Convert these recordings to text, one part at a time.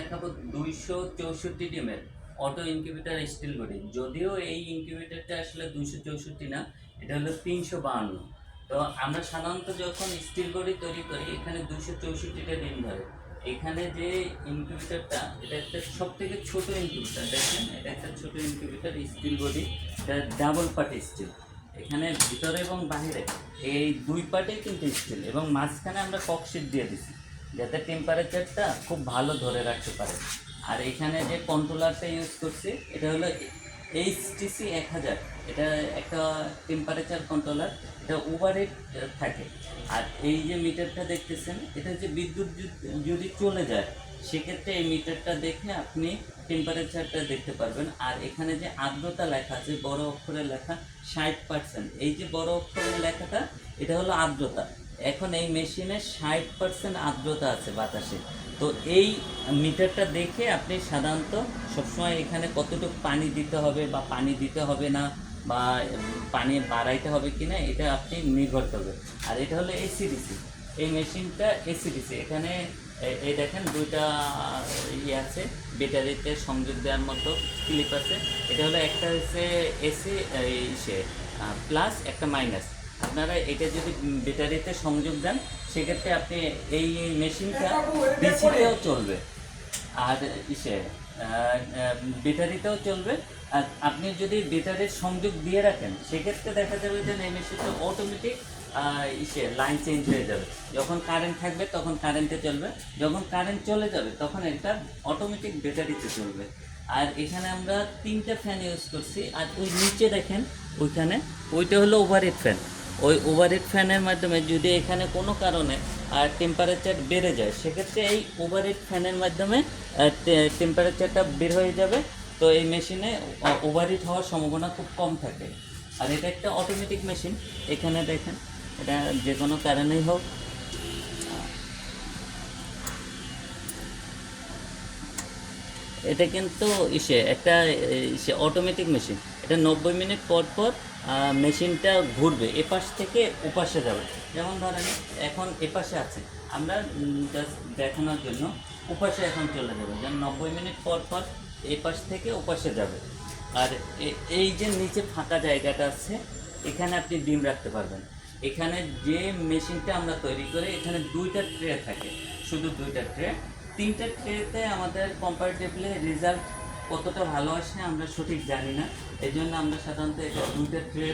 দেখাবো দুইশো চৌষট্টি ডিমের অটো ইনকিউবেটার স্টিল বডি। যদিও এই ইনকিউবেটারটা আসলে দুইশো চৌষট্টি না, এটা হলো তিনশো বাহান্ন। তো আমরা সাধারণত যখন স্টিল বডি তৈরি করি, এখানে দুশো চৌষট্টিটা ডিম ধরে। এখানে যে ইনকিউবেটারটা, এটা একটা সব থেকে ছোটো ইনকিউবেটার, দেখেন, এটা একটা ছোটো ইনকিউবেটার স্টিল বডি, এটা ডাবল পার্ট স্টিল। এখানে ভিতরে এবং বাইরে এই দুই পার্টেই কিন্তু স্টিল এবং মাঝখানে আমরা ককশিট দিয়ে দিছি। যাতে টেম্পারেচারটা খুব ভালো ধরে রাখতে পারে। আর এখানে যে কন্ট্রোলারটা ইউজ করছি, এটা হলো এইচটিসি এক হাজার। এটা একটা টেম্পারেচার কন্ট্রোলার এটা ওভারে থাকে। আর এই যে মিটারটা দেখতেছেন, এটা যে বিদ্যুৎ যদি- যদি চলে যায়, সেক্ষেত্রে এই মিটারটা দেখে আপনি টেম্পারেচারটা দেখতে পারবেন। আর এখানে যে আর্দ্রতা লেখা আছে, বড় অক্ষরে লেখা ষাট পার্সেন্ট এই যে বড় অক্ষরের লেখাটা, এটা হলো আর্দ্রতা। এখন এই মেশিনে ষাট পার্সেন্ট আর্দ্রতা আছে বাতাসে। তো এই মিটারটা দেখে আপনি সাধারণত সবসময় এখানে কতটুকু পানি দিতে হবে বা পানি দিতে হবে না বা পানি বাড়াইতে হবে কি না এটা আপনি নির্ভর করবে। আর এটা হলো এসিডিসি এই মেশিনটা এসিডিসি এখানে এই দেখেন দুইটা ইয়ে আছে, ব্যাটারিতে সংযোগ দেওয়ার মতো ক্লিপ আছে। এটা হলো একটা হচ্ছে এসি সে প্লাস একটা মাইনাস। আপনারা এটা যদি ব্যাটারিতে সংযোগ দেন, সেক্ষেত্রে আপনি এই মেশিনটা ডিসিতেও চলবে। আর ইসে ব্যাটারিতেও চলবে। আর আপনি যদি ব্যাটারির সংযোগ দিয়ে রাখেন, সেক্ষেত্রে দেখা যাবে যে এই মেশিনটা অটোমেটিক ইসে লাইন চেঞ্জ হয়ে যাবে। যখন কারেন্ট থাকবে, তখন কারেন্টে চলবে। যখন কারেন্ট চলে যাবে, তখন এটা অটোমেটিক ব্যাটারিতে চলবে। আর এখানে আমরা তিনটা ফ্যান ইউজ করছি। আর ওই নিচে দেখেন, ওইখানে, ওইটা হলো ওভারহেড ফ্যান ওই ওভারহেড ফ্যানের মাধ্যমে যদি এখানে কোনো কারণে আর টেম্পারেচার বেড়ে যায়, সেক্ষেত্রে এই ওভারহেড ফ্যানের মাধ্যমে টেম্পারেচারটা বের হয়ে যাবে। তো এই মেশিনে ওভারহিট হওয়ার সম্ভাবনা খুব কম থাকে। আর এটা একটা অটোমেটিক মেশিন এখানে দেখেন, এটা যে কোনো কারণেই হোক। এটা কিন্তু ইসে, একটা অটোমেটিক মেশিন এটা নব্বই মিনিট পর পর মেশিনটা ঘুরবে, এপাশ থেকে ওপাশে যাবে। যেমন ধরেন, এখন এপাশে আছে। আমরা জাস্ট দেখানোর জন্য ওপাশে এখন চলে যাবে। যেমন নব্বই মিনিট পর পর এপাশ থেকে ওপাশে যাবে। আর এই যে নিচে ফাঁকা জায়গাটা আছে, এখানে আপনি ডিম রাখতে পারবেন। এখানে যে মেশিনটা আমরা তৈরি করে, এখানে দুইটা ট্রে থাকে। শুধু দুইটা ট্রে। তিনটা ট্রেতে আমাদের কম্পারেটিভলি রেজাল্ট কতটা ভালো আসে আমরা সঠিক জানি না। এই জন্য আমরা সাধারণত এটা দুইটা ট্রে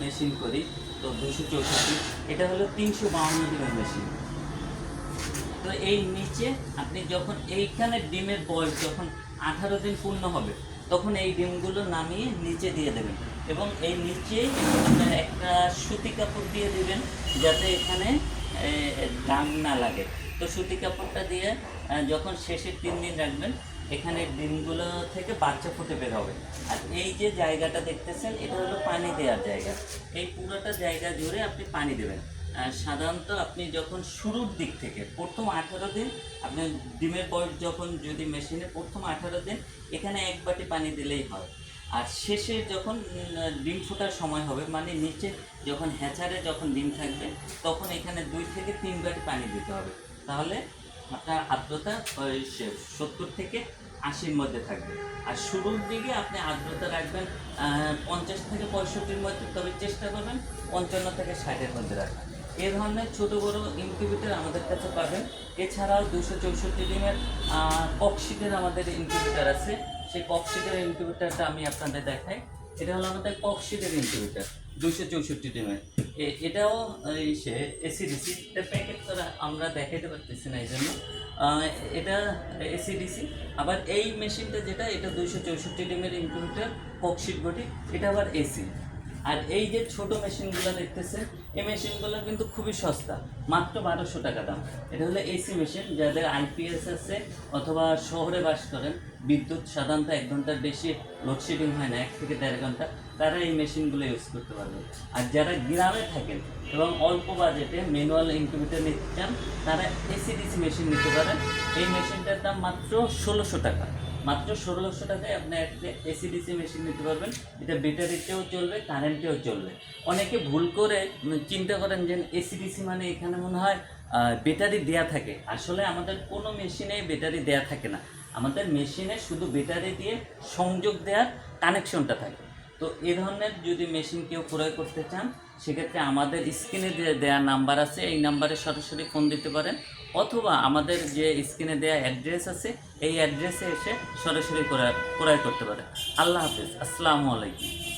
মেশিন করি, তো দুশো চৌষট্টি। এটা হলো তিনশো বাউন্ন ডিমের মেশিন তো এই নিচে আপনি যখন এইখানে ডিমের বয়স যখন আঠারো দিন পূর্ণ হবে, তখন এই ডিমগুলো নামিয়ে নিচে দিয়ে দেবেন এবং এই নিচে আপনার একটা সুতি কাপড় দিয়ে দিবেন যাতে এখানে দাগ না লাগে। তো সুতি কাপড়টা দিয়ে যখন শেষের তিন দিন রাখবেন এখানে ডিমগুলো থেকে বাচ্চা ফুটে বের হবে। আর এই যে জায়গাটা দেখতেছেন, এটা হলো পানি দেওয়ার জায়গা। এই পুরোটা জায়গা জুড়ে আপনি পানি দেবেন। সাধারণত আপনি যখন শুরুর দিক থেকে, প্রথম আঠারো দিন, আপনি ডিমের বয়স যখন যদি মেশিনে প্রথম আঠারো দিন, এখানে এক বাটি পানি দিলেই হয়। আর শেষে যখন ডিম ফোটার সময় হবে মানে নিচে যখন হ্যাচারে যখন ডিম থাকবে, তখন এখানে দুই থেকে তিন বাটি পানি দিতে হবে। তাহলে আপনার আর্দ্রতা সত্তর থেকে আশির মধ্যে থাকবে। আর শুরুর দিকে আপনি আর্দ্রতা রাখবেন পঞ্চাশ থেকে পঁয়ষট্টির মধ্যে, তবে চেষ্টা করবেন পঞ্চান্ন থেকে ষাটের মধ্যে রাখবেন এ ধরনের ছোট বড় ইনকিউবেটর আমাদের কাছে পাবেন। এছাড়াও দুশো চৌষট্টি ডিমের ককশিটের আমাদের ইনকিউবেটর আছে। সেই ককশিটের ইনকিউবেটরটা আমি আপনাদের দেখাই। এটা হলো আমাদের ককশিটের ইনকিউবেটর দুশো চৌষট্টি ডিমের এটাও সে এসিডিসি প্যাকেট করা আমরা দেখাতে পারতেছি না এই জন্য এটা এসিডিসি আবার এই মেশিনটা যেটা, এটা দুইশো চৌষট্টি ডিমের ইনকিউবেটর ককশিট বডি এটা আবার এসি আর এই যে ছোট মেশিনগুলো দেখতেছে এই মেশিনগুলো কিন্তু খুবই সস্তা, মাত্র বারোশো টাকা দাম। এটা হলো এসি মেশিন যাদের আইপিএস আছে, অথবা শহরে বাস করেন বিদ্যুৎ সাধারণত এক ঘণ্টার বেশি লোডশেডিং হয় না, এক থেকে দেড় ঘণ্টা। তারা এই মেশিনগুলো ইউজ করতে পারবে। আর যারা গ্রামে থাকেন এবং অল্প বাজেটে ম্যানুয়াল ইনকিউবেটর নিতে চান, তারা এসিডিসি মেশিন নিতে পারেন এই মেশিনটার দাম মাত্র ষোলোশো টাকা। মাত্র ষোলোশো টাকায় আপনি একটা এসিডিসি মেশিন নিতে পারবেন। এটা ব্যাটারিতেও চলবে কারেন্টেও চলবে। অনেকে ভুল করে চিন্তা করেন যে এসিডিসি মানে এখানে মনে হয় ব্যাটারি দেয়া থাকে। আসলে আমাদের কোনো মেশিনে ব্যাটারি দেয়া থাকে না। আমাদের মেশিনে শুধু ব্যাটারি দিয়ে সংযোগ দেওয়ার কানেকশনটা থাকে। তো এ ধরনের যদি মেশিন কেউ ক্রয় করতে চান, সেক্ষেত্রে আমাদের স্ক্রিনে দেওয়া নাম্বার আছে, এই নাম্বারে সরাসরি ফোন দিতে পারেন। অথবা আমাদের যে স্ক্রিনে দেওয়া অ্যাড্রেস আছে, এই অ্যাড্রেসে এসে সরাসরি ক্রয় করতে পারেন। আল্লাহ হাফিজ। আসসালামু আলাইকুম।